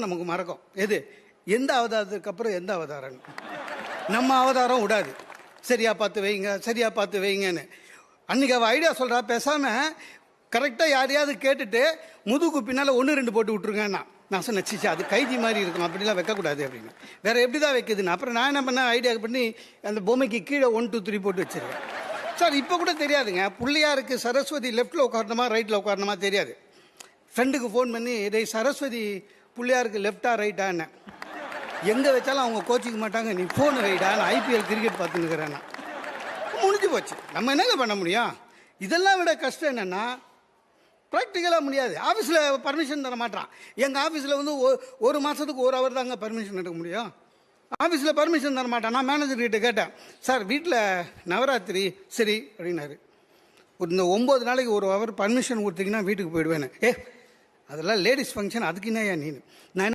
நமக்கு மறக்கும். எது? எந்த அவதாரத்துக்கு அப்புறம் எந்த அவதாரம்? நம்ம அவதாரம் விடாது. சரியா பார்த்து வைங்க சரியா பார்த்து வைங்கன்னு. அன்னைக்கு அவள் ஐடியா சொல்கிறா பேசாமல் கரெக்டாக யாரையாவது கேட்டுட்டு முதுகு பின்னால் ஒன்று ரெண்டு போட்டு விட்ருங்கன்னா நான் சொன்னேன் சிச்சி அது கைதி மாதிரி இருக்கும் அப்படிலாம் வைக்கக்கூடாது அப்படின்னு. வேற எப்படி தான் வைக்குதுன்னு. அப்புறம் நான் என்ன பண்ணேன்? ஐடியா பண்ணி அந்த பொம்மைக்கு கீழே ஒன் டூ த்ரீ போட்டு வச்சிருக்கேன் சார் இப்போ கூட தெரியாதுங்க. பிள்ளையாருக்கு சரஸ்வதி லெஃப்ட்டில் உட்காரணுமா ரைட்டில் உட்காரணுமா தெரியாது. ஃப்ரெண்டுக்கு ஃபோன் பண்ணி டேய் சரஸ்வதி பிள்ளையாருக்கு லெஃப்டா ரைட்டான்னு எங்கே வச்சாலும் அவங்க கோச்சிக்க மாட்டாங்க நீ ஃபோனு ரைடா நான் ஐபிஎல் கிரிக்கெட் பார்த்துன்னுக்கிறேன் முடிஞ்சு போச்சு. நம்ம என்னங்க பண்ண முடியும்? இதெல்லாம் விட கஷ்டம் என்னென்னா ப்ராக்டிக்கலாக முடியாது. ஆஃபீஸில் பர்மிஷன் தர மாட்டான் எங்கள் ஆஃபீஸில் வந்து ஒரு மாதத்துக்கு ஒரு ஹவர் தாங்க பர்மிஷன் எடுக்க முடியும். ஆஃபீஸில் பர்மிஷன் தர மாட்டான். நான் மேனேஜர் கிட்டே கேட்டேன் சார் வீட்டில் நவராத்திரி சரி அப்படின்னாரு. ஒரு இந்த ஒம்பது நாளைக்கு ஒரு ஹவர் பர்மிஷன் கொடுத்தீங்கன்னா வீட்டுக்கு போயிடுவேன்னு. ஏ அதெல்லாம் லேடிஸ் ஃபங்க்ஷன் அதுக்கு என்ன நீ நான்